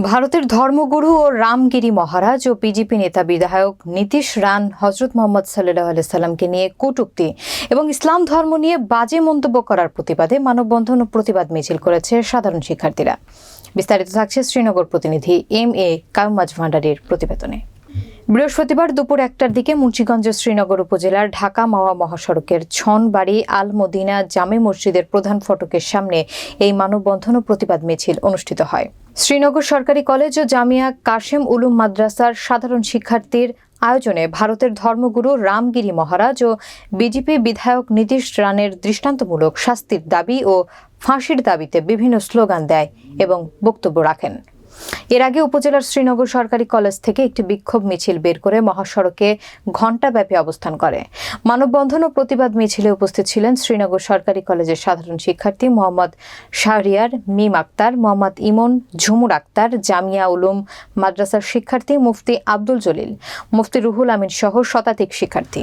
ভারতের ধর্মগুরু ও রামগিরি মহারাজ ও বিজেপি নেতা বিধায়ক নীতিশ রান হজরত মোহাম্মদ সাল্লাহ সাল্লামকে নিয়ে কটুক্তি এবং ইসলাম ধর্ম নিয়ে বাজে মন্তব্য করার প্রতিবাদে মানববন্ধন ও প্রতিবাদ মিছিল করেছে সাধারণ শিক্ষার্থীরা। বিস্তারিত থাকছে শ্রীনগর প্রতিনিধি এম এ কাউমাজ ভান্ডারির প্রতিবেদনে। বৃহস্পতিবার দুপুর একটার দিকে মুন্সিগঞ্জ শ্রীনগর উপজেলার ঢাকা মাওয়া মহাসড়কের ছনবাড়ি আল মদিনা জামে মসজিদের প্রধান ফটকের সামনে এই মানববন্ধন ও প্রতিবাদ মিছিল অনুষ্ঠিত হয়। শ্রীনগর সরকারি কলেজ ও জামিয়া কাশেম উলুম মাদ্রাসার সাধারণ শিক্ষার্থীর আয়োজনে ভারতের ধর্মগুরু রামগিরি মহারাজ ও বিজেপি বিধায়ক নীতিশ রানের দৃষ্টান্তমূলক শাস্তির দাবি ও ফাঁসির দাবিতে বিভিন্ন স্লোগান দেয় এবং বক্তব্য রাখেন। এর আগে উপজেলার শ্রীনগর সরকারি কলেজ থেকে একটি বিক্ষোভ মিছিল বের করে মহাসড়কে ঘণ্টাব্যাপী অবস্থান করে। মানববন্ধন ও প্রতিবাদ মিছিলে উপস্থিত ছিলেন শ্রীনগর সরকারি কলেজের সাধারণ শিক্ষার্থী মোহাম্মদ শাহরিয়ার, মিম আক্তার, মোহাম্মদ ইমন, ঝুমুর আক্তার, জামিয়া উলুম, মাদ্রাসার শিক্ষার্থী মুফতি আব্দুল জলিল, মুফতি রুহুল আমিন সহ শতাধিক শিক্ষার্থী।